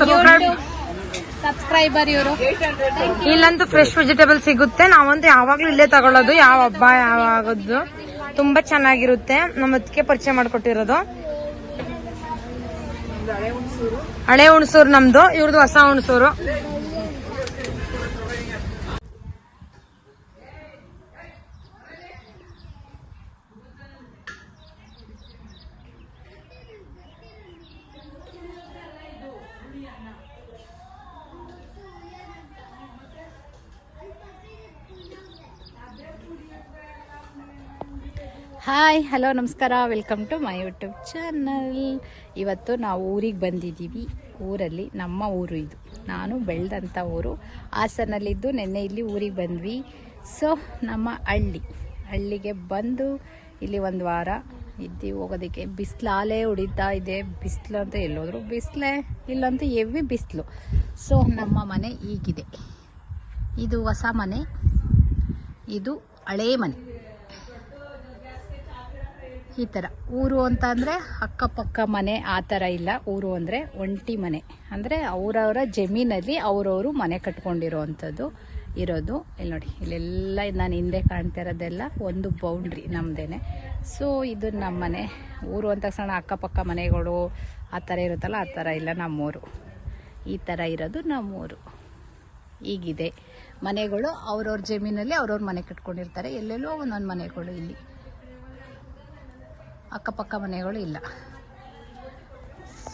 Subscribe subscriber ಇವರು. ಇಲ್ಲಂತೂ fresh vegetable ಸಿಗುತ್ತೆ. ನಾವಂತೂ ಯಾವಾಗ್ಲೂ ಇಲ್ಲೇ ತಗೊಳ್ಳೋದು ಯಾವ ಹಬ್ಬ ಯಾವ ಆಗೋದು ತುಂಬಾ ಚೆನ್ನಾಗಿರುತ್ತೆ. ನಮ್ಮ ಅದಕ್ಕೆ ಪರಿಚಯ ಮಾಡ್ಕೊಟ್ಟಿರೋದು. ಹಳೆ ಹುಣಸೂರು ನಮ್ದು. ಇವ್ರದ್ದು ಹೊಸ ಹುಣಸೂರು. ಹಾಯ್ ಹಲೋ ನಮಸ್ಕಾರ. Welcome to my YouTube channel ಇವತ್ತು ನಾವು ಊರಿಗೆ ಬಂದಿದ್ದೀವಿ. ಊರಲ್ಲಿ ನಮ್ಮ ಊರು ಇದು. ನಾನು ಬೆಳೆದಂಥ ಊರು. ಹಾಸನಲ್ಲಿದ್ದು ನಿನ್ನೆ ಇಲ್ಲಿ ಊರಿಗೆ ಬಂದ್ವಿ. ಸೊ ನಮ್ಮ ಹಳ್ಳಿ. ಹಳ್ಳಿಗೆ ಬಂದು ಇಲ್ಲಿ ಒಂದು ವಾರ ಇದ್ದು ಹೋಗೋದಕ್ಕೆ ಬಿಸ್ಲಾಲೇ ಹೊಡಿತಾ ಇದೆ. ಬಿಸಿಲು ಅಂತ ಎಲ್ಲೋದ್ರು ಬಿಸಿಲೇ, ಇಲ್ಲಂತೂ ಎವಿ ಬಿಸಿಲು. ಸೊ ನಮ್ಮ ಮನೆ ಈಗಿದೆ ಇದು ಹೊಸ ಮನೆ. ಇದು ಹಳೇ ಮನೆ. ಈ ಥರ ಊರು ಅಂತ ಅಂದರೆ ಅಕ್ಕಪಕ್ಕ ಮನೆ ಆ ಥರ ಇಲ್ಲ. ಊರು ಅಂದರೆ ಒಂಟಿ ಮನೆ. ಅಂದರೆ ಅವರವರ ಜಮೀನಲ್ಲಿ ಅವರವರು ಮನೆ ಕಟ್ಕೊಂಡಿರೋ ಅಂಥದ್ದು ಇರೋದು. ಇಲ್ಲಿ ನೋಡಿ, ಇಲ್ಲೆಲ್ಲ ನಾನು ಹಿಂದೆ ಕಾಣ್ತಾ ಇರೋದೆಲ್ಲ ಒಂದು ಬೌಂಡ್ರಿ ನಮ್ಮದೇನೆ ಸೊ ಇದು ನಮ್ಮ ಮನೆ ಊರು ಅಂತ ಸಣ್ಣ ಅಕ್ಕಪಕ್ಕ ಮನೆಗಳು ಆ ಥರ ಇರುತ್ತಲ್ಲ, ಆ ಥರ ಇಲ್ಲ ನಮ್ಮೂರು. ಈ ಥರ ಇರೋದು ನಮ್ಮೂರು. ಈಗಿದೆ ಮನೆಗಳು ಅವ್ರವ್ರ ಜಮೀನಲ್ಲಿ ಅವ್ರವ್ರ ಮನೆ ಕಟ್ಕೊಂಡಿರ್ತಾರೆ. ಎಲ್ಲೆಲ್ಲೋ ಒಂದೊಂದು ಮನೆಗಳು ಇಲ್ಲಿ. ಅಕ್ಕಪಕ್ಕ ಮನೆಗಳು ಇಲ್ಲ.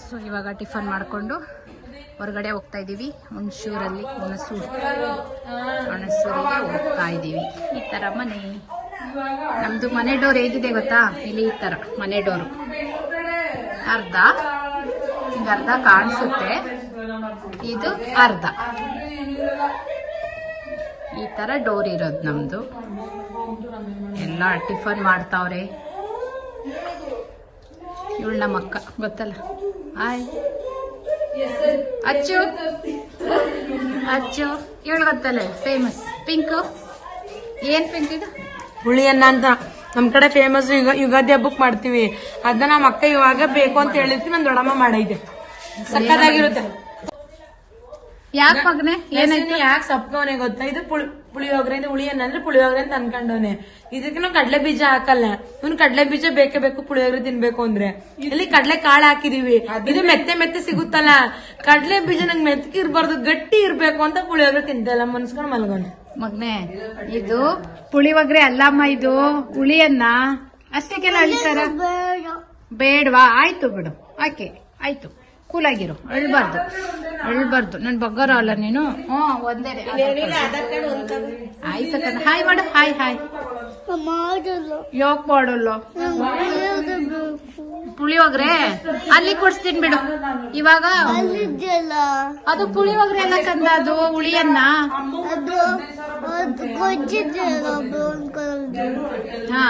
ಸೊ ಇವಾಗ ಟಿಫನ್ ಮಾಡಿಕೊಂಡು ಹೊರಗಡೆ ಹೋಗ್ತಾ ಇದ್ದೀವಿ. ಹುಣಸೂರಲ್ಲಿ ಹುಣಸೂರು, ಹುಣಸೂರಿಗೆ ಹೋಗ್ತಾ ಇದ್ದೀವಿ. ಈ ಥರ ಮನೆ. ನಮ್ಮದು ಮನೆ ಡೋರ್ ಹೇಗಿದೆ ಗೊತ್ತಾ? ಇಲ್ಲಿ ಈ ಥರ ಮನೆ ಡೋರು. ಅರ್ಧ, ಹಿಂಗೆ ಅರ್ಧ ಕಾಣಿಸುತ್ತೆ. ಇದು ಅರ್ಧ. ಈ ಥರ ಡೋರ್ ಇರೋದು ನಮ್ಮದು ಎಲ್ಲ ಟಿಫನ್ ಮಾಡ್ತಾವ್ರೆ. ಇವಳು ನಮ್ಮ ಅಕ್ಕ ಗೊತ್ತಲ್ಲ? ಹಾಯ್. ಅಚ್ಚು. ಅಚ್ಚು. ಇವಳು ಗೊತ್ತಲ್ಲ ಫೇಮಸ್ ಪಿಂಕು. ಏನ್ ಪಿಂಕ್ ಇದು? ಹುಳಿಯನ್ನ ಅಂತ. ನಮ್ ಕಡೆ ಫೇಮಸ್ ಯುಗಾದಿ ಹಬ್ಬಕ್ ಮಾಡ್ತೀವಿ. ಅದನ್ನ ನಮ್ಮ ಅಕ್ಕ ಇವಾಗ ಬೇಕು ಅಂತ ಹೇಳಿದ್ವಿ ನನ್ ದೊಡಮ್ಮ ಮಾಡೈತೆ ಸಕ್ಕದಾಗಿರುತ್ತೆ ಯಾಕೆ ಮಗನೇ? ಏನಾಯ್ತು? ಯಾಕೆ ಸಪ್ನವನೇ ಗೊತ್ತಾ? ಇದು ಪುಳಿ ಪುಳಿಯೋಗರೆ ಅಂದ್ರೆ ಹುಳಿ ಅಂದ್ರೆ ಪುಳಿಯೋಗರೆ ಅಂತ ಅನ್ಕೊಂಡವನೆ. ಇದಕ್ಕೆ ನಾವು ಕಡಲೆ ಬೀಜ ಹಾಕಲ್ಲ ಇವ್ನು ಕಡಲೆ ಬೀಜ ಬೇಕೇ ಬೇಕು ಪುಳಿಯೋಗರೆ ತಿನ್ಬೇಕು ಅಂದ್ರೆ. ಇಲ್ಲಿ ಕಡಲೆ ಕಾಳು ಹಾಕಿದೀವಿ. ಇದು ಮೆತ್ತೆ ಮೆತ್ತೆ ಸಿಗುತ್ತಲ್ಲ. ಕಡಲೆ ಬೀಜ ನಂಗೆ ಮೆತ್ತಗೆ ಇರಬಾರ್ದು ಗಟ್ಟಿ ಇರ್ಬೇಕು ಅಂತ ಪುಳಿಯೋಗರೆ ತಿಂತಲ್ಲ ಮನ್ಸ್ಕೊಂಡು ಮಲ್ಗೊಂಡು ಮಗ್ನೆ ಇದು ಪುಳಿಯೋಗ್ರೆ ಅಲ್ಲಮ್ಮ ಇದು ಹುಳಿಯನ್ನ ಅಷ್ಟಕ್ಕೆಲ್ಲ ಅಳಿತಾರ? ಬೇಡವಾ? ಆಯ್ತು ಬಿಡು. ಆಕೆ ಆಯ್ತು. ಕೂಲಾಗಿರು. ಅಳ್ಬಾರ್ದು. ಅಳ್ಬಾರ್ದು. ನನ್ ಬಗ್ಗರ ಅಲ್ಲ ನೀನು? ಹ್ಞೂ ಒಂದೇ ಆಯ್ತು ಕಣ ಹಾಯ್ ಮಾಡು. Hi hi. ಯಾಕ್ ಮಾಡಲ್ಲ? ಪುಳಿಯೋಗ್ರೆ? ಅಲ್ಲಿ ಕೊಡ್ಸ್ತೀನಿ ಬಿಡು. ಇವಾಗ ಅದು ಪುಳಿಯೋಗ್ರೆ ಎಲ್ಲ ಕಂದ ಅದು ಹುಳಿಯನ್ನ? ಹಾ.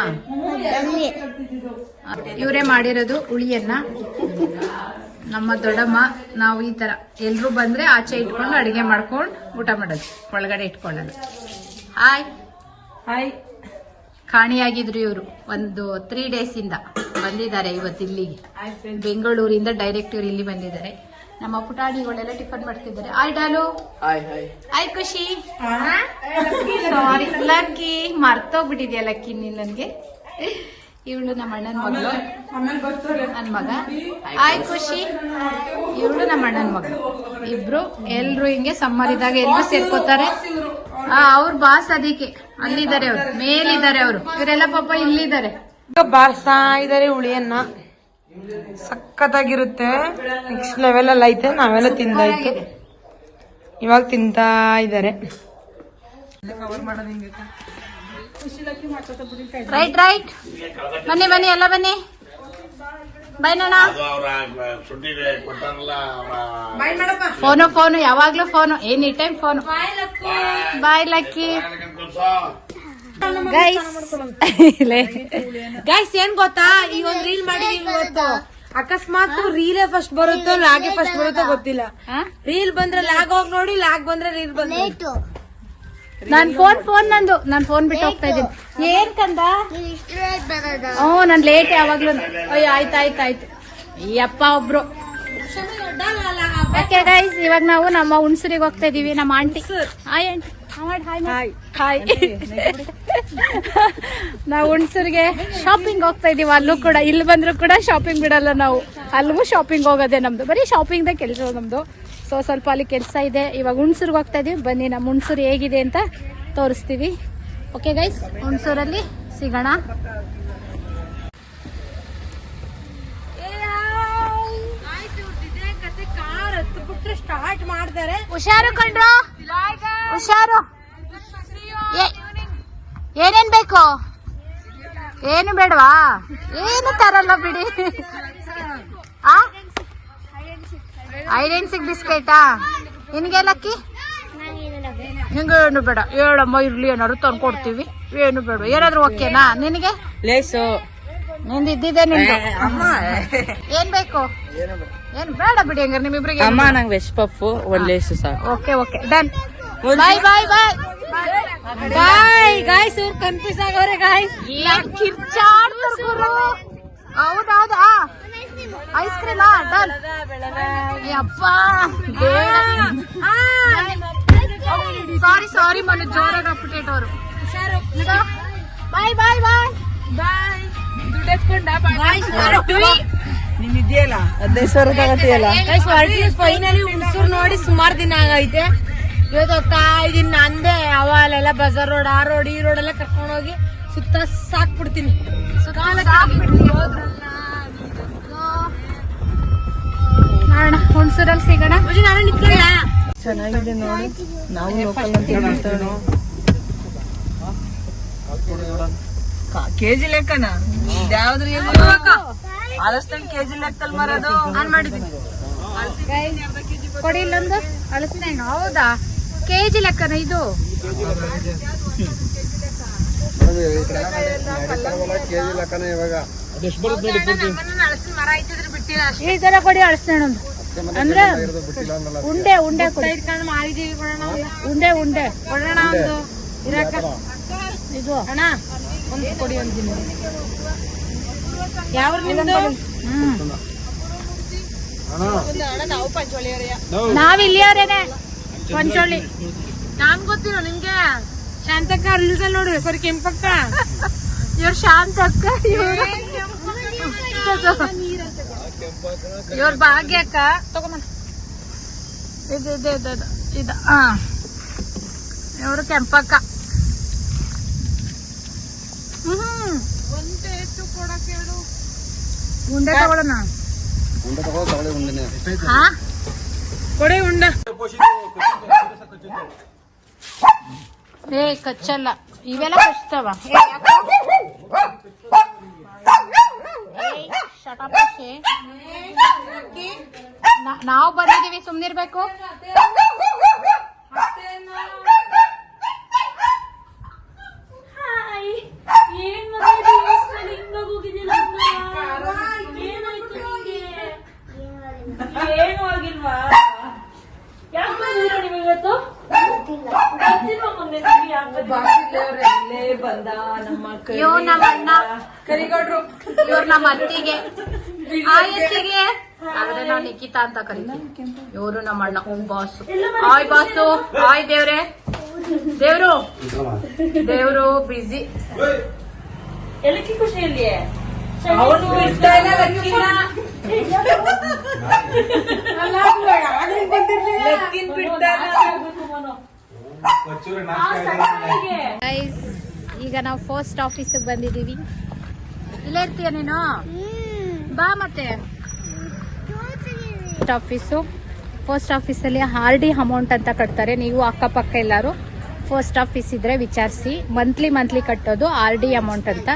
ಇವರೇ ಮಾಡಿರೋದು ಹುಳಿಯನ್ನ. ನಮ್ಮ ದೊಡ್ಡಮ್ಮ ನಾವು ಈ ತರ ಎಲ್ರು ಬಂದ್ರೆ ಆಚೆ ಇಟ್ಕೊಂಡು ಅಡಿಗೆ ಮಾಡ್ಕೊಂಡು ಊಟ ಮಾಡೋದು ಒಳಗಡೆ ಇಟ್ಕೊಳ್ಳೋದು. ಹಾಯ್ ಹಾಯ್ ಕಾಣಿಯಾಗಿದ್ರು ಇವರು. ಒಂದು ತ್ರೀ ಡೇಸ್ ಇಂದ ಬಂದಿದ್ದಾರೆ ಇವತ್ತು ಇಲ್ಲಿಗೆ. ಬೆಂಗಳೂರಿಂದ ಡೈರೆಕ್ಟ್ ಇವ್ರು ಇಲ್ಲಿ ಬಂದಿದ್ದಾರೆ. ನಮ್ಮ ಪುಟಾಣಿಗಳೆಲ್ಲ ಟಿಫನ್ ಮಾಡ್ತಿದ್ದಾರೆ. ಆಯ್ ಡಾಲು. ಆಯ್ ಖುಷಿ. ಸಾರಿ ಲಕ್ಕಿ ಮರ್ತೋಗ್ಬಿಟ್ಟಿದ್ಯಾ ಲಕ್ಕಿ ನೀನ್ ನನ್ಗೆ? ಇವಳು ನಮ್ಮ ಅಣ್ಣನ ಮಗಳು ನನ್ನ ಮಗ. ಆಯ್ ಖುಷಿ. ಇವಳು ನಮ್ಮ ಅಣ್ಣನ ಮಗಳು ಇಬ್ರು ಎಲ್ರು ಹಿಂಗೆ ಸಮ್ಮರ್ ಇದ್ದಾಗ ಎಲ್ರು ಸೇರ್ಕೋತಾರೆ. ಆ ಅವ್ರ ಬಾಸ್ ಅದಕ್ಕೆ. ಅಲ್ಲಿದ್ದಾರೆ ಅವ್ರು. ಮೇಲಿದ್ದಾರೆ ಅವರು. ಇವರೆಲ್ಲ ಪಾಪ ಇಲ್ಲಿದ್ದಾರೆ. ಬಾರ್ಸಾ ಬಾರ್ಸ್ತಾ ಇದಾರೆ ಹುಳಿಯನ್ನ. ಸಖತ್ತಾಗಿರುತ್ತೆ. ನೆಕ್ಸ್ಟ್ ಲೆವೆಲ್ ಅಲ್ಲಿ ಐತೆ. ನಾವೆಲ್ಲ ತಿಂದಾಯ್ತು. ಇವಾಗ ತಿಂತಾ ಇದಾರೆ ರೈಟ್ ರೈಟ್ ಬನ್ನಿ ಬನ್ನಿ ಎಲ್ಲ ಬನ್ನಿ. ಬಾಯ್ ನಣ್ಣ. ಅವರ ಸುದ್ದಿಗೆ ಕೊಟ್ಟಾರಲ್ಲ ಅವರ ಫೋನು ಫೋನು ಯಾವಾಗ್ಲೂ phone. Any time phone. Bye lucky. Guys. Guys ಏನ್ ಗೊತ್ತಾ? ಈ ಒಂದ್ ರೀಲ್ ಮಾಡಿದೀವಿ ಇವತ್ತು. ಅಕಸ್ಮಾತ್ ರೀಲೇ ಫಸ್ಟ್ ಬರುತ್ತೋ ಲಾಗೆ ಫಸ್ಟ್ ಬರುತ್ತೋ ಗೊತ್ತಿಲ್ಲ. ರೀಲ್ ಬಂದ್ರೆ ಲಾಗ್ ಹೋಗಿ ನೋಡಿ ಲಾಗ್ ಬಂದ್ರೆ ರೀಲ್ ಬಂದ್ರೆ. ನಾನ್ ಫೋನ್ ಫೋನ್ ನಂದು. ನಾನ್ ಫೋನ್ ಬಿಟ್ಟು ಹೋಗ್ತಾ ಇದ್ದೀನಿ. ಏನ್ ಕಂದ? ಹ್ಞೂ ನಾನ್ ಲೇಟ್ ಯಾವಾಗ್ಲೂ. ಅಯ್ಯೋ ಆಯ್ತು ಆಯ್ತು ಆಯ್ತು. ಒಬ್ರು. ಓಕೆ ಗೈಸ್ ಇವಾಗ ನಾವು ನಮ್ಮ ಹುಣಸೂರಿಗೆ ಹೋಗ್ತಾ ಇದೀವಿ ನಮ್ಮ aunty. Hi aunty. Hi hi ನಾವು ಹುಣಸೂರಿಗೆ ಶಾಪಿಂಗ್ ಹೋಗ್ತಾ ಇದೀವಿ ಅಲ್ಲೂ ಕೂಡ ಇಲ್ಲಿ ಬಂದ್ರು ಕೂಡ ಶಾಪಿಂಗ್ ಬಿಡಲ್ಲ ನಾವು. ಅಲ್ಲಿಗೂ ಶಾಪಿಂಗ್ ಹೋಗೋದೇ ನಮ್ದು. ಬರೀ ಶಾಪಿಂಗ್ ದ ಕೆಲಸ ನಮ್ದು. ಸೊ ಸ್ವಲ್ಪ ಅಲ್ಲಿ ಕೆಲಸ ಇದೆ. ಇವಾಗ ಹುಣ್ಸೂರ್ಗೆ ಹೋಗ್ತಾ ಇದೀವಿ. ಬನ್ನಿ ನಮ್ಮ ಹುಣ್ಸೂರು ಹೇಗಿದೆ ಅಂತ ತೋರಿಸ್ತೀವಿ. ಓಕೆ ಗೈಸ್ ಹುಣ್ಸೂರಲ್ಲಿ ಸಿಗೋಣ. ಸ್ಟಾರ್ಟ್ ಮಾಡ್ತಾರೆ. ಹುಷಾರು ಕಂಡ್ರು ಹುಷಾರು. ಏನೇನ್ ಬೇಕು? ಏನು ಬೇಡವಾ? ಏನು ತರಲ್ಲ ಬಿಡಿ. ಐಡೆನ್ಸಿಕ್ ಬಿಸ್ಕೆಟಾ? ನಿನ್ಗೆ ಲಕ್ಕಿ? ನಿಂಗೆ ಏನು ಬೇಡ. ಹೇಳಮ್ಮ ಇರ್ಲಿ ಏನಾದ್ರು ತಂದು ಕೊಡ್ತೀವಿ. ಏನು ಬೇಡ. ಏನಾದ್ರು ಓಕೆನಾ? ನಿನಗೆ? ಲೇಸು. ನಿಂದು ಇದ್ದಿದೆ ನಿಂದು. ಏನ್ ಬೇಕು? ಏನ್ ಬೇಡ ಬಿಡಿ ಹಂಗಾರೆ ನಿಮ್ಮಿಬ್ರಿಗೆ ಅಮ್ಮ ನಂಗೆ ವೆಜ್ ಪಫು ಒಂದ್ ಲೇಸು ಸಾಕು. Okay okay. Done. Bye bye bye. Bye guys ಇವ್ರು ಕನ್ಫ್ಯೂಸ್ ಆಗವ್ರೆ ಗಾಯ್ಸ್ ಏನ್ ಕಿರ್ಚಾಡ್ತಾರ್ ಗುರು? ಹೌದೌದಾ? ಐಸ್ ಕ್ರೀಮ್ ಡನ್ ಯಪ್ಪ ಸಾರಿ ಸಾರಿ ಮನೆ ಜೋರಾಗಿ ಬಾಯ್ ಬಾಯ್ ಬಾಯ್ ಹದಿನೈದು ಸಾವಿರ ತಗತಿಯಲ್ಲ ಫೈನಲಿ ಹುಣಸೂರ್ ನೋಡಿ ಸುಮಾರು ದಿನ ಆಗೈತೆ. ಇವತ್ತು ಹೋಗ್ತಾ ಇದೀನಿ ನಂದೇ ಅವಾಲೆಲ್ಲ ಬಜಾರ್ ರೋಡ್ ಆ ರೋಡ್ ಈ ರೋಡ್ ಎಲ್ಲ ಕರ್ಕೊಂಡೋಗಿ ಸುತ್ತ ಸಾಕ್ಬಿಡ್ತೀನಿ. ನೋಡೋಣ ಹುಣಸೂರಲ್ಲಿ ಸಿಗೋಣ. ನಾನು ನಿಂತ್ಕೊಳ್ಳ ಚೆನ್ನಾಗಿದೆ ನೋಡಿ. ನಾವು ಲೋಕಲ್ ಅಂತ ಹೇಳ್ತೇವೆ ಕೆಜಿ ಲೆಕ್ಕನ? ಯಾವ್ದ್ರ ಅಳಸ್ತಂಗ್ ಕೆಜಿ ಲೆಕ್ಕದಲ್ಲಿ ಮರದು? ಆನ್ ಮಾಡಿದೀನಿ ಕೊಡಿ ಇಲ್ಲೊಂದು. ಅಳಸ್ನೆ ಹೌದಾ? ಕೆಜಿ ಲೆಕ್ಕನ ಇದು? ಮರ ಐತಿದ್ರೆ ಬಿಟ್ಟಿಲ್ಲ ಈ ತರ ಕೊಡಿ ಅಳಸ್ನೆ ಅಂದ್ರೆ ಉಂಡೆ ಉಂಡೆ. ಉಂಡೆ ಉಂಡೆ ಕೊಡೋಣ ಒಂದು ಇರಾಕ ಇದು. ಅಣ್ಣ ಒಂದು ಕೊಡಿ ಅಂತ ದಿನ. ಯಾವ ನಿಮ್ದು? ಹ್ಮ್. ಅಣ್ಣ. ನಾವು ಇಲ್ಲಿಯವ್ರೇನೆ. ಪಂಚೋಳಿ ನಾನ್ ಗೊತ್ತಿರೋ ನಿಮ್ಗೆ. ಶಾಂತಕ್ಕ ರೀಲ್ಸ್ ಅಲ್ಲಿ ನೋಡ್ರಿ ಸರಿ ಕೆಂಪಕ್ಕ. ಇವ್ರ ಶಾಂತ ಅಕ್ಕ ಇವ್ರ ಭಾಗ್ಯ ಅಕ್ಕ. ತಗೊಂಬ ಇದು ಇದು ಇದು ಇದು ಇದು ಹಾ ಇವರು ಕೆಂಪಕ್ಕ. ಹ್ಮ್. ಉಂಡೆ ತಗೊಳ್ಳೋಣ. ಹಾ ಕೊಡಿ ಉಂಡ. ಏ ಕಚ್ಚಲ್ಲ. ಇವೆಲ್ಲ ಕಚ್ತಾವ? ಏ, ಯಾಕೋ? ಏಯ್, ಬಂದಿದೀವಿ ಸುಮ್ನಿರ್ಬೇಕು. ಏನು ನಾ- ಇವ್ ನಮ್ಮ ಅಣ್ಣ. ಕರಿಗೌಡ್ರು. ಇವ್ರು ನಮ್ಮ ಅತ್ತಿಗೆ. ಆಯ್ ಅತ್ತಿಗೆ. ಆದ್ರೆ ನಾವು ನಿಖಿತಾ ಅಂತ ಕರಿತೀವಿ ಇವರು ನಮ್ಮ ಅಣ್ಣ. ಬಾಸು. ಆಯ್ ಬಾಸು. ಆಯ್ ದೇವ್ರೆ. ದೇವ್ರು. ದೇವ್ರು ಬಿಸಿ ಅವನು ಬಿಡ್ತಾ ಇಲ್ಲ ಲಕ್ಕಿನ. ಲಕ್ಕಿನ್ ಬಿಡ್ತಾ ಗೈಸ್ ಈಗ ನಾವು ಪೋಸ್ಟ್ ಆಫೀಸ್ ಬಂದಿದೀವಿ ಇಲ್ಲೇ ಇರ್ತೀಯ ನೀನು? ಬಾ ಮತ್ತೆ. ಪೋಸ್ಟ್ ಆಫೀಸು ಪೋಸ್ಟ್ ಆಫೀಸಲ್ಲಿ ಆರ್ ಡಿ ಅಮೌಂಟ್ ಅಂತ ಕಟ್ತಾರೆ. ನೀವು ಅಕ್ಕಪಕ್ಕ ಎಲ್ಲರೂ ಪೋಸ್ಟ್ ಆಫೀಸ್ ಇದ್ರೆ ವಿಚಾರಿಸಿ. ಮಂತ್ಲಿ ಮಂತ್ಲಿ ಕಟ್ಟೋದು ಆರ್ ಡಿ ಅಮೌಂಟ್ ಅಂತ.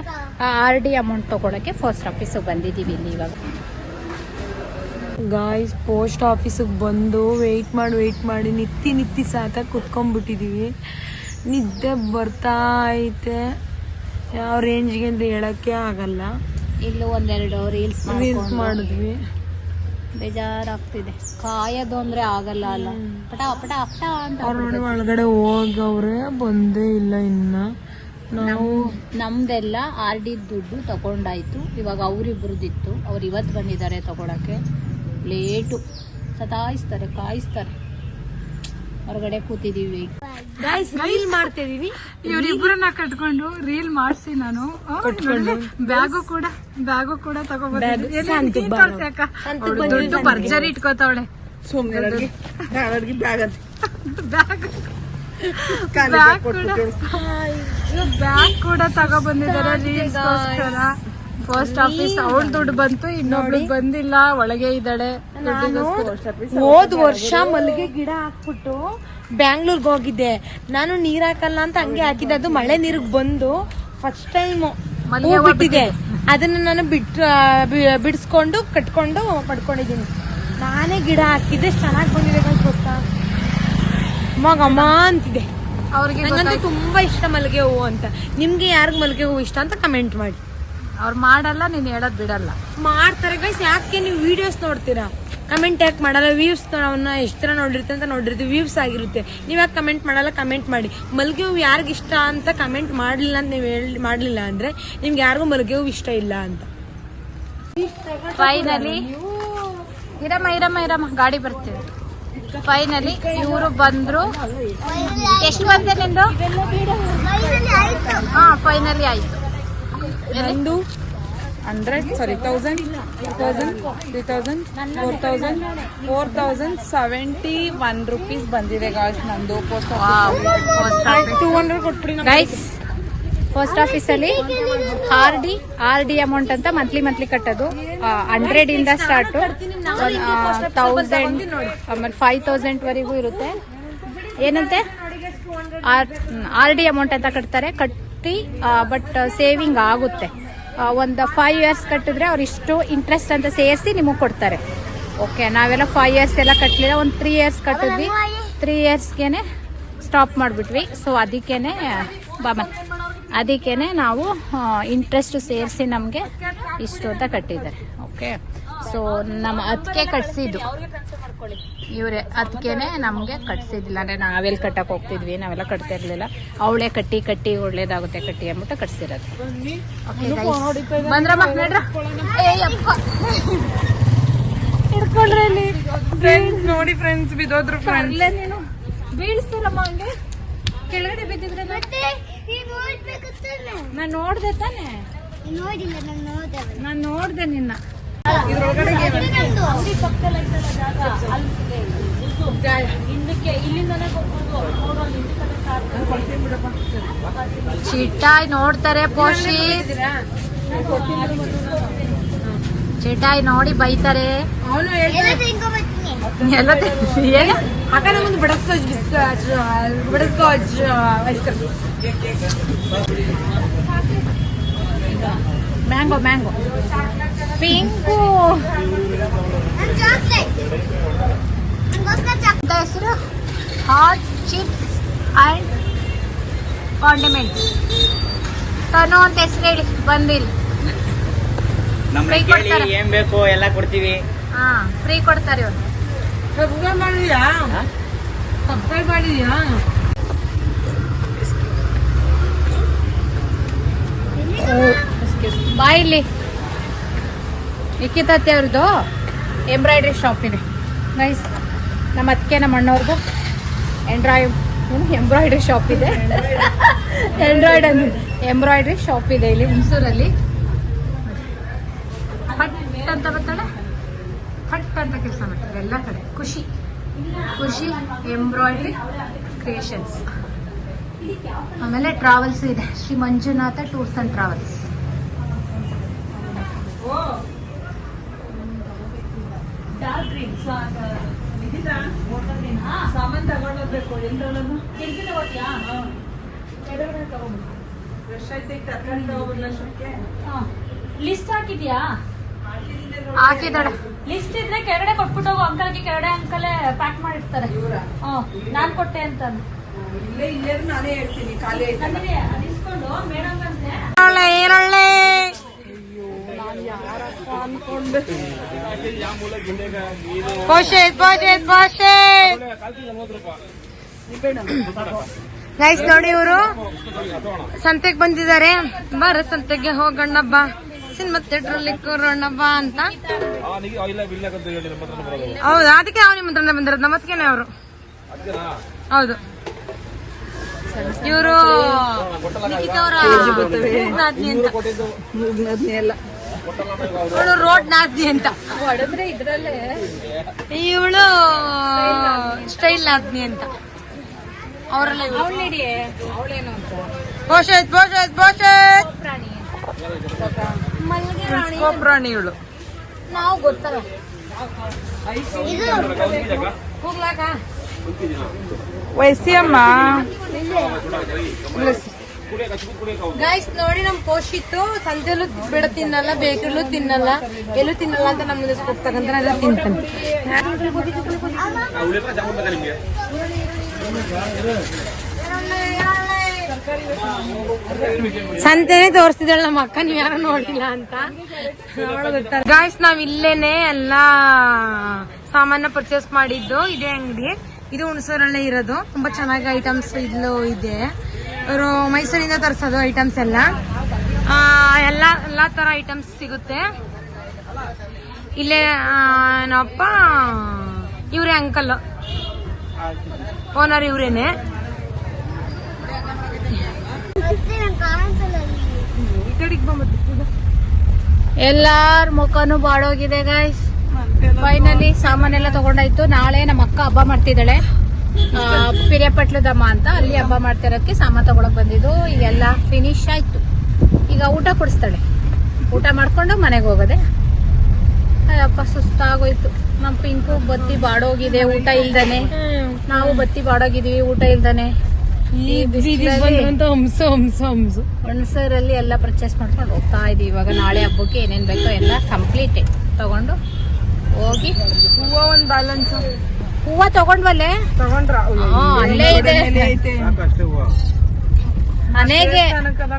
ಆ ಆರ್ ಡಿ ಅಮೌಂಟ್ ತಗೊಳಕ್ಕೆ ಪೋಸ್ಟ್ ಆಫೀಸಿಗೆ ಬಂದಿದ್ದೀವಿ ಇಲ್ಲಿ ಇವಾಗ. ಗಾಯ್ಸ್ ಪೋಸ್ಟ್ ಆಫೀಸಿಗೆ ಬಂದು ವೆಯ್ಟ್ ಮಾಡಿ ವೆಯ್ಟ್ ಮಾಡಿ ನಿತ್ತಿ ನಿತ್ತಿ ಸಾಕಾಗಿ ಕುತ್ಕೊಂಡ್ಬಿಟ್ಟಿದೀವಿ. ನಿದ್ದೆ ಬರ್ತಾ ಐತೆ. ಯಾವ ರೇಂಜ್ಗೆ ಅಂತ ಹೇಳಕ್ಕೆ ಆಗಲ್ಲ. ಇಲ್ಲಿ ಒಂದೆರಡು ರೀಲ್ಸ್ ರೀಲ್ಸ್ ಮಾಡಿದ್ವಿ. ಬೇಜಾರಾಗ್ತಿದೆ. ಕಾಯೋದು ಅಂದ್ರೆ ಆಗಲ್ಲ ಅಲ್ಲ. ಪಟ ಪಟ ಅಪ್ಟ ಅಂತ ಅವ್ರು ನೋಡಿ ಒಳಗಡೆ ಹೋಗವ್ರೆ ಬಂದೇ ಇಲ್ಲ ಇನ್ನ. ನಾವು ನಮ್ದೆಲ್ಲ ಆರ್ ಡಿ ದುಡ್ಡು ತಗೊಂಡಾಯ್ತು. ಇವಾಗ ಅವ್ರಿಬ್ರದ್ದಿತ್ತು ಅವ್ರು ಇವತ್ತು ಬಂದಿದ್ದಾರೆ ತಗೊಳಕ್ಕೆ. ಲೇಟು ಸತಾಯಿಸ್ತಾರೆ ಕಾಯಿಸ್ತಾರೆ. ಹೊರಗಡೆ ಕೂತಿದೀವಿ ಗಾಯ್ಸ್ ರೀಲ್ ಮಾಡ್ತಿದೀವಿ. ಇವರಿಬ್ಬರನ್ನ ಕಟ್ಕೊಂಡು ರೀಲ್ ಮಾಡಿಸಿ ನಾನು. ಬ್ಯಾಗು ಕೂಡ ಬ್ಯಾಗು ಕೂಡ ತಗೋಬಹುದು ಭರ್ಜರಿ ಇಟ್ಕೋತಾವಳೆ. ಬ್ಯಾಗ್ ಅಂತ. ಬ್ಯಾಗ್ ಬ್ಯಾಗ್ ಕೂಡ. ಬ್ಯಾಗ್ ಕೂಡ ತಗೋ ಬಂದಿದ್ದಾರೆ ರೀಲ್ಸ್ಗೋಸ್ಕರ ಪೋಸ್ಟ್ ಆಫೀಸ್ ಅವಳ ದುಡ್ಡು ಬಂತು ಇನ್ನೊಬ್ಳು ಬಂದಿಲ್ಲ ಒಳಗೆ ಇದ್ದಾಳೆ. ನಾನು ಹೋದ್ ವರ್ಷ ಮಲ್ಲಿಗೆ ಗಿಡ ಹಾಕ್ಬಿಟ್ಟು ಬ್ಯಾಂಗ್ಳೂರ್ಗೆ ಹೋಗಿದ್ದೆ. ನಾನು ನೀರ್ ಹಾಕಲ್ಲ ಅಂತ ಹಂಗೆ ಹಾಕಿದ್ದೆ. ಅದು ಮಳೆ ನೀರಿಗೆ ಬಂದು ಫಸ್ಟ್ ಟೈಮ್ ಬಿಟ್ಟಿದೆ. ಅದನ್ನ ನಾನು ಬಿಟ್ ಬಿಡ್ಸ್ಕೊಂಡು ಕಟ್ಕೊಂಡು ಪಡ್ಕೊಂಡಿದ್ದೀನಿ. ನಾನೇ ಗಿಡ ಹಾಕಿದ್ದೆ. ಚೆನ್ನಾಗಿ ಬಂದಿದೆ ಮಗ ಗೊತ್ತಾ? ಮಗಮ್ಮ ಅಂತಿದೆ. ಅವ್ರಿಗೆ ತುಂಬಾ ಇಷ್ಟ ಮಲ್ಲಿಗೆ ಹೂವು ಅಂತ. ನಿಮ್ಗೆ ಯಾರಿಗ ಮಲ್ಲಿಗೆ ಹೂವು ಇಷ್ಟ ಅಂತ ಕಮೆಂಟ್ ಮಾಡಿ. ಅವ್ರು ಮಾಡಲ್ಲ ನೀನ್ ಹೇಳೋದ್ ಬಿಡಲ್ಲ. ಮಾಡ್ತಾರೆ ಗೈಸ್ ಯಾಕೆ ನೀವು ವಿಡಿಯೋಸ್ ನೋಡ್ತೀರಾ? ಕಮೆಂಟ್ ಯಾಕೆ ಮಾಡಲ್ಲ? ವ್ಯೂಸ್ ಅವನ್ನ ಎಷ್ಟು ಥರ ನೋಡಿರ್ತೀವಿ ಅಂತ ನೋಡಿರ್ತೀವಿ. ವ್ಯೂಸ್ ಆಗಿರುತ್ತೆ. ನೀವು ಯಾಕೆ ಕಮೆಂಟ್ ಮಾಡಲ್ಲ? ಕಮೆಂಟ್ ಮಾಡಿ. ಮಲ್ಗೆ ಹೂವು ಯಾರಿಗ ಇಷ್ಟ ಅಂತ ಕಮೆಂಟ್ ಮಾಡಲಿಲ್ಲ ಅಂತ ನೀವು ಹೇಳಿ ಮಾಡಲಿಲ್ಲ ಅಂದ್ರೆ ನಿಮ್ಗೆ ಯಾರಿಗೂ ಮಲ್ಗೆ ಹೂವು ಇಷ್ಟ ಇಲ್ಲ ಅಂತ. ಫೈನಲಿ ಇರಮ್ಮ ಇರಮ್ಮ ಇರಮ್ಮ ಗಾಡಿ ಬರ್ತೀವಿ ಫೈನಲಿ ಇವರು ಬಂದ್ರು. ಎಷ್ಟು ಬಂದೆ ನಿಂದು? ಫೈನಲಿ ಆಯ್ತು ಹಾ ಫೈನಲಿ ಆಯ್ತು. ನಂದು hundred sorry thousand thousand three thousand four thousand four thousand seventy one rupees ಬಂದಿದೆ ಗಾಯ್ಸ್ ನಂದು ಪೋಸ್ಟ್ ಟೂ ಹಂಡ್ರೆಡ್ ಕೊಟ್ಬಿಡಿ ಗೈಸ್ ಪೋಸ್ಟ್ ಆಫೀಸ್ ಅಲ್ಲಿ R D R D amount ಅಂತ ಮಂತ್ಲಿ ಮಂತ್ಲಿ ಕಟ್ಟೋದು. ಹಂಡ್ರೆಡ್ ಇಂದ ಸ್ಟಾರ್ಟ್ ತೌಸಂಡ್ ಆಮೇಲೆ ಫೈವ್ ತೌಸಂಡ್ ವರೆಗೂ ಇರುತ್ತೆ. ಏನಂತೆ? ಆರ್ ಡಿ ಅಮೌಂಟ್ ಅಂತ ಕಟ್ತಾರೆ. ಕಟ್ಟಿ ಬಟ್ ಸೇವಿಂಗ್ ಆಗುತ್ತೆ. ಒಂದು ಫೈವ್ ಇಯರ್ಸ್ ಕಟ್ಟಿದ್ರೆ ಅವ್ರು ಇಷ್ಟು ಇಂಟ್ರೆಸ್ಟ್ ಅಂತ ಸೇರಿಸಿ ನಿಮಗೆ ಕೊಡ್ತಾರೆ. ಓಕೆ ನಾವೆಲ್ಲ ಫೈವ್ ಇಯರ್ಸ್ ಎಲ್ಲ ಕಟ್ಟಲಿಲ್ಲ ಒಂದು ತ್ರೀ ಇಯರ್ಸ್ ಕಟ್ಟಿದ್ವಿ. ತ್ರೀ ಇಯರ್ಸ್ಗೆ ಸ್ಟಾಪ್ ಮಾಡಿಬಿಟ್ವಿ. ಸೊ ಅದಕ್ಕೇ ಬಾಮ ಅದಕ್ಕೇ ನಾವು ಇಂಟ್ರೆಸ್ಟು ಸೇರಿಸಿ ನಮಗೆ ಇಷ್ಟು ಅಂತ ಕಟ್ಟಿದ್ದಾರೆ. ಓಕೆ ಸೊ ನಮ್ಮ ಅದಕ್ಕೆ ಕಟ್ಸಿದ್ದು. ಇವರೇ ಅದಕ್ಕೇನೆ ನಮಗೆ ಕಟ್ಸಿದಿಲ್ಲ ಅಂದ್ರೆ ನಾವೆಲ್ಲಿ ಕಟ್ಟಕ್ಕೆ ಹೋಗ್ತಿದ್ವಿ ನಾವೆಲ್ಲ ಕಟ್ತಾ ಇರಲಿಲ್ಲ. ಅವಳೆ ಕಟ್ಟಿ ಕಟ್ಟಿ ಒಳ್ಳೇದಾಗುತ್ತೆ ಕಟ್ಟಿ ಅಂದ್ಬಿಟ್ಟು ಕಟ್ಸಿರೋದು. ಬಂದ್ರಮ್ಮ ನಡ್ರ. ಫ್ರೆಂಡ್ಸ್ ನೋಡಿ ಫ್ರೆಂಡ್ಸ್ ಬಿದ್ದೋದ್ರು ಫ್ರೆಂಡ್ಸ್ ನೀನು ಬೀಳಿಸ್ತೀರಮ್ಮ ಹಂಗೆ? ಕೆಳಗಡೆ ಬಿದ್ದಿದ್ರೆ ನಾನು ನೋಡ್ದೆ ತಾನೆ. ತಾನೆ ನಾನು ನೋಡ್ದೆ. ಚಿಟ್ಟಾಯ್ ನೋಡ್ತಾರೆ ಪೋಷಿ. ಚಿಟ್ಟಾಯ್ ನೋಡಿ ಬೈತಾರೆ. ಅವನು ಎಲ್ಲ ಏನು? ಅಕ್ಕ ನಮ್ಮದು ಮ್ಯಾಂಗೋ ಮ್ಯಾಂಗೋ ಪಿಂಕು ಹೆಸರು hot chips and condiments Tanu ಅಂತ ಹೆಸರು ಹೇಳಿ ಬಂದಿಲ್ಲ ಫ್ರೀ ಕೊಡ್ತಾರೆ. ಏನ್ ಬೇಕು ಎಲ್ಲ ಕೊಡ್ತೀವಿ. ಹಾ ಫ್ರೀ ಕೊಡ್ತಾರೆ ಇವ್ರು. ಸಬ್ಸ್ಕ್ರೈಬ್ ಮಾಡಿದ್ಯಾ? ಸಬ್ಸ್ಕ್ರೈಬ್ ಮಾಡಿದ್ಯಾ? ಬಾಯಿಲಿ ಇಕ್ಕಿತತ್ತೆ ಅವ್ರದ್ದು ಎಂಬ್ರಾಯ್ಡ್ರಿ ಶಾಪ್ ಇದೆ. ನೈಸ್ ನಮ್ಮ ಅದಕ್ಕೆ ನಮ್ಮ ಅಣ್ಣವ್ರದ್ದು ಎಂಡ್ರಾಯ್, ಎಂಬ್ರಾಯ್ಡ್ರಿ ಶಾಪ್ ಇದೆ. ಎಂಡ್ರಾಯ್ಡ್ ಎಂಬ್ರಾಯ್ಡ್ರಿ ಶಾಪ್ ಇದೆ ಇಲ್ಲಿ ಹುಣಸೂರಲ್ಲಿ. ಹಟ್ ಅಂತ ಬರ್ತಾಳೆ ಹಟ್ ಅಂತ ಕೆಲಸ ಮಾಡ್ತಾರೆ ಎಲ್ಲ ಕಡೆ. ಖುಷಿ. ಖುಷಿ ಎಂಬ್ರಾಯ್ಡ್ರಿ ಕ್ರಿಯೇಷನ್ಸ್. ಆಮೇಲೆ ಟ್ರಾವೆಲ್ಸ್ ಇದೆ. Shri Manjunatha tours and travels. ಸಾಮಾನ್ ತಗೊಂಡೋಗ್ಬೇಕು ಎಲ್ರೊಳಗು? ಫ್ರೆಶ್ ಐತೆ ತರಕಾರಿ ಅಷ್ಟಕ್ಕೆ ಲಿಸ್ಟ್ ಹಾಕಿದ್ಯಾ? ಹಾಕಿದ್ದಾಳೆ. ಲಿಸ್ಟ್ ಇದ್ರೆ ಕೆಳಗಡೆ ಕೊಟ್ಬಿಟ್ಟು ಹೋಗು. ಅಂಕಲ್ಗೆ ಕೆರಡೆ ಅಂಕಲೇ ಪ್ಯಾಕ್ ಮಾಡಿರ್ತಾರೆ. ನಾನ್ ಕೊಟ್ಟೆ ಅಂತ ಇಲ್ಲೇ ಇಲ್ಲೇ ನಾನೇ ಹೇಳ್ತೀನಿ ಖಾಲಿ ಐತೆ ಇಸ್ಕೊಂಡು ಮೇಡಮ್ ಅಂತೆ ಗೈಸ್ ನೋಡಿ ಇವರು. ಸಂತೆಗೆ ಬಂದಿದ್ದಾರೆ. ಬಾರ ಸಂತೆಗೆ ಹೋಗೋಣ ಬಾ. ಸಿನಿಮಾ ಥಿಯೇಟರ್ ಅಲ್ಲಿ ಕೂರೋಣಬ್ಬ ಅಂತ. ಹೌದು ಅದಕ್ಕೆ ಅವ್ನಿ ನಿಮ್ಮಂತ್ರ ಬಂದಿರೋದು. ನಮ್ಮತ್ಕೇನೆ ಅವರು. ಹೌದು. ಇವರು ಅವರ ಅಂತ. ಇವಳು ರೋಡ್ ನಾದ್ನಿ ಅಂತ. ಹೊಡೆದ್ರೆ ಇದ್ರಲ್ಲೇ ಇವಳು ಸ್ಟೈಲ್ ನಾದ್ನಿ ಅಂತ. ಅವರೆಲ್ಲ ಅವಳಿ ಅವಳೇನು ಅಂತ. ಬೋಷತ್ ಬೋಷತ್ ಬೋಷತ್ ಪ್ರಾಣಿ ಪ್ರಾಣಿ ಇವಳು. ನಾವು ಗೊತ್ತಲ್ಲ ಹೋಗ್ಲಾಕ? ವಯಸ್ಸಿಯಮ್ಮ ಗೈಸ್ ನೋಡಿ ನಮ್ ಇತ್ತು ಸಂಜೆಲ್ಲೂ ಬಿಡ ತಿನ್ನಲ್ಲ ಬೇಕಲ್ಲೂ ತಿನ್ನಲ್ಲ. ಎಲ್ಲೂ ತಿನ್ನಲ್ಲ ಅಂತ ನಮ್ಮ ಮುಂದೆ ತಿಂತಾನೆ ಸಂತೆನೆ ತೋರಿಸ್ತಿದ್ದಾಳೆ ನಮ್ಮ ಅಕ್ಕ, ನೀವ್ ಯಾರು ನೋಡಿಲ್ಲ ಅಂತ. ಗಾಯ್ಸ್ ನಾವ್ ಇಲ್ಲೇನೆ ಎಲ್ಲಾ ಸಾಮಾನ್ಯ ಪರ್ಚೇಸ್ ಮಾಡಿದ್ದು. ಇದೇ ಅಂಗಡಿ. ಇದು ಹುಣಸೂರಲ್ಲೇ ಇರೋದು. ತುಂಬಾ ಚೆನ್ನಾಗಿ ಐಟಮ್ಸ್ ಇಲ್ಲೂ ಇದೆ. ಇವರು ಮೈಸೂರಿಂದ ತರಿಸೋದು ಐಟಮ್ಸ್ ಎಲ್ಲ. ಎಲ್ಲ ಎಲ್ಲ ಥರ ಐಟಮ್ಸ್ ಸಿಗುತ್ತೆ. ಇಲ್ಲೇ ನಮ್ಮಪ್ಪ, ಇವರೇ ಅಂಕಲ್ ಓನರ್ ಇವ್ರೇನೆ. ಎಲ್ಲಾರ ಮುಖನು ಬಾಡೋಗಿದೆ ಗೈಸ್ ಫೈನಲಿ ಸಾಮಾನೆಲ್ಲ ತಗೊಂಡಾಯ್ತು. ನಾಳೆ ನಮ್ಮ ಅಕ್ಕ ಹಬ್ಬ ಮಾಡ್ತಿದ್ದಾಳೆ. ಪಿರಿಯಪಟ್ಲದಮ್ಮ ಅಂತ ಅಲ್ಲಿ ಹಬ್ಬ ಮಾಡ್ತಿರೋದಕ್ಕೆ ಸಾಮಾನು ತಗೊಳಕ್ ಬಂದಿದ್ದು. ಈಗೆಲ್ಲ ಫಿನಿಶ್ ಆಯ್ತು. ಈಗ ಊಟ ಕೊಡಿಸ್ತಾಳೆ. ಊಟ ಮಾಡ್ಕೊಂಡು ಮನೆಗೆ ಹೋಗೋದೆ. ಅಯ್ಯಪ್ಪ ಸುಸ್ತಾಗೋಯ್ತು. ನಮ್ಮ ಪಿಂಕು ಬತ್ತಿ ಬಾಡೋಗಿದೆ ಊಟ ಇಲ್ದಾನೆ. ನಾವು ಬತ್ತಿ ಬಾಡೋಗಿದೀವಿ ಊಟ ಇಲ್ದಾನೆ. ಈ ಎಲ್ಲ ಪರ್ಚೇಸ್ ಮಾಡ್ಕೊಂಡು ಹೋಗ್ತಾ ಇದೀವಿ ಇವಾಗ ನಾಳೆ ಹಬ್ಬಕ್ಕೆ ಏನೇನ್ ಬೇಕೋ ಎಲ್ಲ ಕಂಪ್ಲೀಟ್ ತಗೊಂಡು ಹೋಗಿ ಹೂವ ಒಂದು ಬ್ಯಾಲೆನ್ಸ್ ಹೂವ ತಗೊಂಡ್ವಲ್ಲೇ? ತಗೊಂಡ್ರ. ಅಲ್ಲೇ ಇದೆ. ಮನೆಗೆ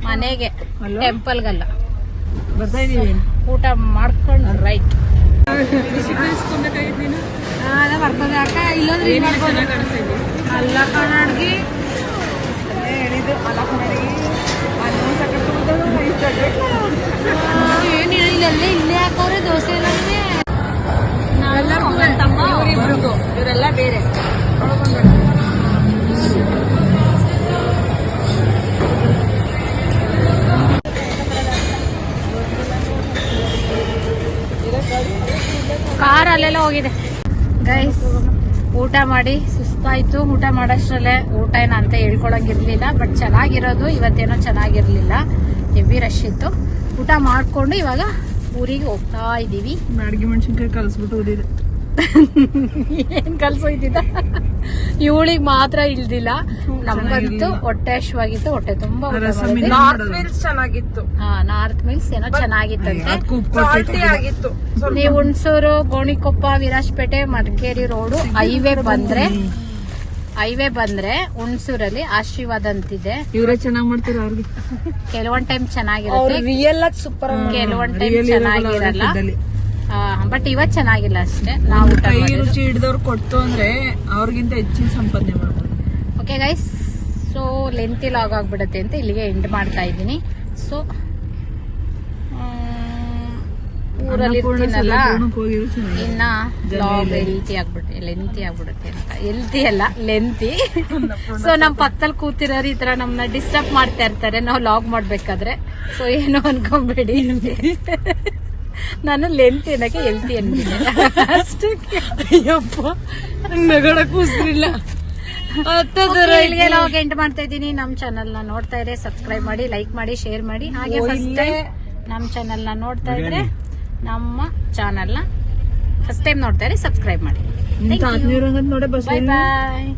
ಮನೆಗೆ ಟೆಂಪಲ್ಗಲ್ಲ. ಊಟ ಮಾಡ್ಕೊಂಡು ರೈಟ್. ಬರ್ತದೆ. ಅಕ್ಕ ಇಲ್ಲಂದ್ರೆ. ಅಲ್ಲ ಕನ್ನಡ್ಗಿ ಹೇಳಿದ್ದು ಅಲ್ಲ ಕನ್ನಡಿ ಅಲ್ಲಿ ಸಕತ್ತು ಏನ್ ಇಲ್ಲ ಇಲ್ಲೇ ಇಲ್ಲೇ ಹಾಕೋರೆ ದೋಸೆ ಕಾರ್ ಅಲ್ಲೆಲ್ಲ ಹೋಗಿದೆ. ಗೈಸ್ ಊಟ ಮಾಡಿ, ಸುಸ್ತಾಯ್ತು. ಊಟ ಮಾಡೋಷ್ಟ್ರಲ್ಲೇ ಊಟ ಏನ ಅಂತ ಹೇಳ್ಕೊಳಂಗಿರ್ಲಿಲ್ಲ ಬಟ್ ಚೆನ್ನಾಗಿರೋದು ಇವತ್ತೇನೋ ಚೆನ್ನಾಗಿರ್ಲಿಲ್ಲ. ಹೆವಿ ರಶ್ ಇತ್ತು. ಊಟ ಮಾಡಿಕೊಂಡು ಇವಾಗ ಊರಿಗೆ ಹೋಗ್ತಾ ಇದ್ದೀವಿ. ಬ್ಯಾಡಗಿ ಮೆಣಸಿನ್ಕಾಯಿ ಕಲಿಸ್ಬಿಟ್ಟು ಓದಿದೆ. ಏನ್ ಕಲ್ಸೋಯ್ತಿದ್ದ ಇವಳಿಗೆ ಮಾತ್ರ ಇಳ್ದಿಲ್ಲ ನಮ್ಗಂತೂ ಹೊಟ್ಟೆ ಹಶ್ವಾಗಿತ್ತು ಹೊಟ್ಟೆ ತುಂಬಾ ಊಟ ನಾರ್ತ್ ಮಿಲ್ಸ್ ಚೆನ್ನಾಗಿತ್ತು. ಹಾ ನಾರ್ತ್ ಮಿಲ್ಸ್ ಏನೋ ಚೆನ್ನಾಗಿತ್ತಂತೆ. ನೀವು ಹುಣಸೂರು ಗೋಣಿಕೊಪ್ಪ ವಿರಾಜಪೇಟೆ ಮಡಿಕೇರಿ ರೋಡು ಹೈವೇ ಬಂದ್ರೆ ಹೈವೇ ಬಂದ್ರೆ ಹುಣ್ಸೂರಲ್ಲಿ ಆಶೀರ್ವಾದ ಅಂತಿದೆ. ಇವರೇ ಚೆನ್ನಾಗಿ ಮಾಡ್ತಾರೆ ಅವ್ರಿಗೆ. ಕೆಲವೊಂದ್ ಟೈಮ್ ಚೆನ್ನಾಗಿರುತ್ತೆ. ರಿಯಲ್ ಸೂಪರ್ ಕೆಲವೊಂದ್ ಟೈಮ್ ಚೆನ್ನಾಗಿರಲ್ಲ. ಬಟ್ ಇವತ್ ಚೆನ್ನಾಗಿಲ್ಲ ಅಷ್ಟೇ. ನಾವು ಕೈ ರುಚಿ ಹಿಡಿದವ್ರು ಕೊಟ್ಟು ಅಂದ್ರೆ ಅವ್ರಿಗಿಂತ ಹೆಚ್ಚಿನ ಸಂಪಾದನೆ ಮಾಡ್ಬೋದು. Okay guys so lengthy log ಆಗ್ಬಿಡತ್ತೆ ಅಂತ ಇಲ್ಲಿಗೆ ಎಂಡ್ ಮಾಡ್ತಾ ಇದ್ದೀನಿ. ಸೊ ಊರಲ್ಲಿ ಇರ್ತೀನಲ್ಲ ಇನ್ನ ಲಾಗ್ ಲೆಂತಿ ಆಗ್ಬಿಡುತ್ತೆ ಲೆಂತಿ ಆಗ್ಬಿಡುತ್ತೆ ಅಂತ. ಎಲ್ತಿ ಅಲ್ಲ ಲೆಂತಿ ಸೊ ನಮ್ ಪಕ್ಕದಲ್ಲಿ ಕೂತಿರೋರು ಈ ತರ ನಮ್ನ ಡಿಸ್ಟರ್ಬ್ ಮಾಡ್ತಾ ಇರ್ತಾರೆ. ನಾವು ಲಾಗ್ ಮಾಡ್ಬೇಕಾದ್ರೆ. ಸೊ ಏನು ಅನ್ಕೊಂಬೇಡಿ. ನಾನು ಲೆಂತ್ ಏನಕ್ಕೆ ಎಲ್ತಿ ಅನ್ಬಿಟ್ಟಿಲ್ಲ ಅಷ್ಟಕ್ಕೆ ಅಯ್ಯಪ್ಪ. ನಗಡ ಕೂಸ್ರಿಲ್ಲ ಇಲ್ಲಿಗೆ ಲಾಗ್ ಎಂಟ್ ಮಾಡ್ತಾ ಇದ್ದೀನಿ. ನಮ್ ಚಾನಲ್ನ ನೋಡ್ತಾ ಇದ್ರೆ ಸಬ್ಸ್ಕ್ರೈಬ್ ಮಾಡಿ ಲೈಕ್ ಮಾಡಿ ಶೇರ್ ಮಾಡಿ. ಹಾಗೆ ಫಸ್ಟ್ ಟೈಮ್ ನಮ್ ಚಾನಲ್ನ ನೋಡ್ತಾ ಇದ್ರೆ ನಮ್ಮ ಚಾನೆಲ್ನ ಫಸ್ಟ್ ಟೈಮ್ ನೋಡ್ತಾರೆ ಸಬ್ಸ್ಕ್ರೈಬ್ ಮಾಡಿ. ಆತ್ಮೀಯರಂಗಂತ ನೋಡೇ ಬಾಯ್ ಬಾಯ್